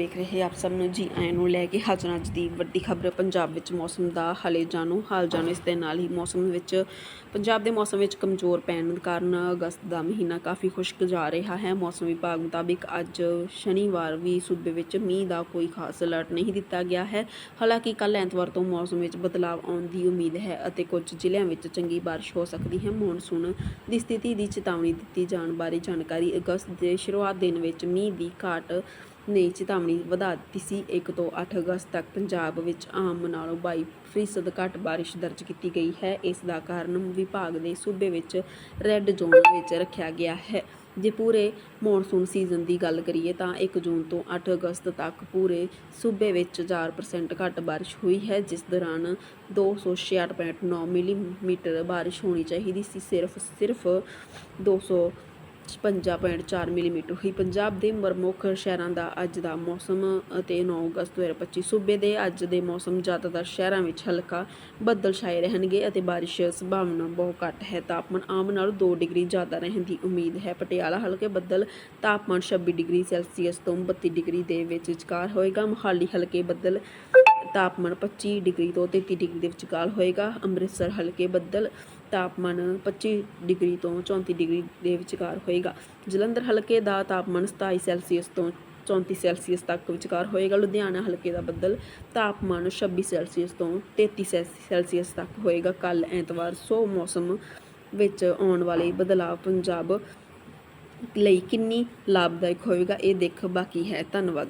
ਵੇਖ ਰਹੇ ਆਪ ਸਭ ਨੂੰ ਜੀ ਆਇਆਂ ਨੂੰ ਲੈ ਕੇ ਹਾਜ਼ਰ ਹਾਂ ਅੱਜ ਦੀ ਵੱਡੀ ਖਬਰ, ਪੰਜਾਬ ਵਿੱਚ ਮੌਸਮ ਦਾ ਹਾਲੇ ਜਾਣੋ, ਹਾਲ ਜਾਣੋ ਇਸ ਦੇ ਨਾਲ ਹੀ ਮੌਸਮ ਵਿੱਚ, ਪੰਜਾਬ ਦੇ ਮੌਸਮ ਵਿੱਚ ਕਮਜ਼ੋਰ ਪੈਣ ਕਾਰਨ ਅਗਸਤ ਦਾ ਮਹੀਨਾ ਕਾਫੀ ਖੁਸ਼ਕ ਜਾ ਰਿਹਾ ਹੈ। ਮੌਸਮ ਵਿਭਾਗ ਮੁਤਾਬਿਕ ਅੱਜ ਸ਼ਨੀਵਾਰ ਵੀ ਸੂਬੇ ਵਿੱਚ ਮੀਂਹ ਦਾ ਕੋਈ ਖਾਸ ਅਲਰਟ ਨਹੀਂ ਦਿੱਤਾ ਗਿਆ ਹੈ। ਹਾਲਾਂਕਿ ਕੱਲ ਐਤਵਾਰ ਤੋਂ ਮੌਸਮ ਵਿੱਚ ਬਦਲਾਅ ਆਉਣ ਦੀ ਉਮੀਦ ਹੈ ਅਤੇ ਕੁਝ ਜ਼ਿਲ੍ਹਿਆਂ ਵਿੱਚ ਚੰਗੀ ਬਾਰਿਸ਼ ਹੋ ਸਕਦੀ ਹੈ। ਮੌਨਸੂਨ ਦੀ ਸਥਿਤੀ ਦੀ ਚੇਤਾਵਨੀ ਦਿੱਤੀ ਜਾਣ ਬਾਰੇ ਜਾਣਕਾਰੀ ਅਗਸਤ ਦੇ ਸ਼ੁਰੂਆਤ ਦਿਨ ਵਿੱਚ ਮੀਂਹ ਦੀ ਘਾਟ ਨੇ ਚੇਤਾਵਨੀ ਵਧਾ ਦਿੱਤੀ ਸੀ। 1 ਤੋਂ 8 ਅਗਸਤ ਤੱਕ ਪੰਜਾਬ ਵਿੱਚ ਆਮ ਨਾਲੋਂ 22 ਫੀਸਦ ਘੱਟ ਬਾਰਿਸ਼ ਦਰਜ ਕੀਤੀ ਗਈ ਹੈ। ਇਸ ਦਾ ਕਾਰਨ ਵਿਭਾਗ ਦੇ ਸੂਬੇ ਵਿੱਚ ਰੈੱਡ ਜ਼ੋਨ ਵਿੱਚ ਰੱਖਿਆ ਗਿਆ ਹੈ। ਜੇ ਪੂਰੇ ਮੌਨਸੂਨ ਸੀਜ਼ਨ ਦੀ ਗੱਲ ਕਰੀਏ ਤਾਂ 1 ਜੂਨ ਤੋਂ 8 ਅਗਸਤ ਤੱਕ ਪੂਰੇ ਸੂਬੇ ਵਿੱਚ 4% ਘੱਟ ਬਾਰਿਸ਼ ਹੋਈ ਹੈ, ਜਿਸ ਦੌਰਾਨ 266.9 ਮਿਲੀਮੀਟਰ ਬਾਰਿਸ਼ ਹੋਣੀ ਚਾਹੀਦੀ ਸੀ। ਸਿਰਫ ਸਿਰਫ 200 56.4 ਮਿਲੀਮੀਟਰ ਹੋਈ। ਪੰਜਾਬ ਦੇ ਪ੍ਰਮੁੱਖ ਸ਼ਹਿਰਾਂ ਦਾ ਅੱਜ ਦਾ ਮੌਸਮ ਅਤੇ 9 ਅਗਸਤ 2025 ਸੂਬੇ ਦੇ ਅੱਜ ਦੇ ਮੌਸਮ ਜ਼ਿਆਦਾਤਰ ਸ਼ਹਿਰਾਂ ਵਿੱਚ ਹਲਕਾ ਬੱਦਲ ਛਾਏ ਰਹਿਣਗੇ ਅਤੇ ਬਾਰਿਸ਼ ਸੰਭਾਵਨਾ ਬਹੁਤ ਘੱਟ ਹੈ। ਤਾਪਮਾਨ ਆਮ ਨਾਲੋਂ 2 ਡਿਗਰੀ ਜ਼ਿਆਦਾ ਰਹਿਣ ਦੀ ਉਮੀਦ ਹੈ। ਪਟਿਆਲਾ ਹਲਕੇ ਬੱਦਲ ਤਾਪਮਾਨ 26 ਡਿਗਰੀ ਸੈਲਸੀਅਸ ਤੋਂ 32 ਡਿਗਰੀ ਦੇ ਵਿੱਚ ਵਿਚਕਾਰ ਹੋਏਗਾ। ਮੋਹਾਲੀ ਹਲਕੇ ਬੱਦਲ ਤਾਪਮਾਨ 25 ਡਿਗਰੀ ਤੋਂ 33 ਡਿਗਰੀ ਦੇ ਵਿਚਕਾਰ ਹੋਏਗਾ। ਅੰਮ੍ਰਿਤਸਰ ਹਲਕੇ ਬੱਦਲ ਤਾਪਮਾਨ 25 ਡਿਗਰੀ ਤੋਂ 34 ਡਿਗਰੀ ਦੇ ਵਿਚਕਾਰ ਹੋਏਗਾ। ਜਲੰਧਰ ਹਲਕੇ ਦਾ ਤਾਪਮਾਨ 27 ਸੈਲਸੀਅਸ ਤੋਂ 34 ਸੈਲਸੀਅਸ ਤੱਕ ਵਿਚਕਾਰ ਹੋਏਗਾ। ਲੁਧਿਆਣਾ ਹਲਕੇ ਦਾ ਬੱਦਲ ਤਾਪਮਾਨ 26 ਸੈਲਸੀਅਸ ਤੋਂ 33 ਸੈਲ- ਸੈਲਸੀਅਸ ਤੱਕ ਹੋਏਗਾ। ਕੱਲ ਐਤਵਾਰ ਸੋ ਮੌਸਮ ਵਿੱਚ ਆਉਣ ਵਾਲੇ ਬਦਲਾਅ ਪੰਜਾਬ ਲਈ ਕਿੰਨੀ ਲਾਭਦਾਇਕ ਹੋਵੇਗਾ ਇਹ ਦੇਖ। ਬਾਕੀ ਹੈ। ਧੰਨਵਾਦ।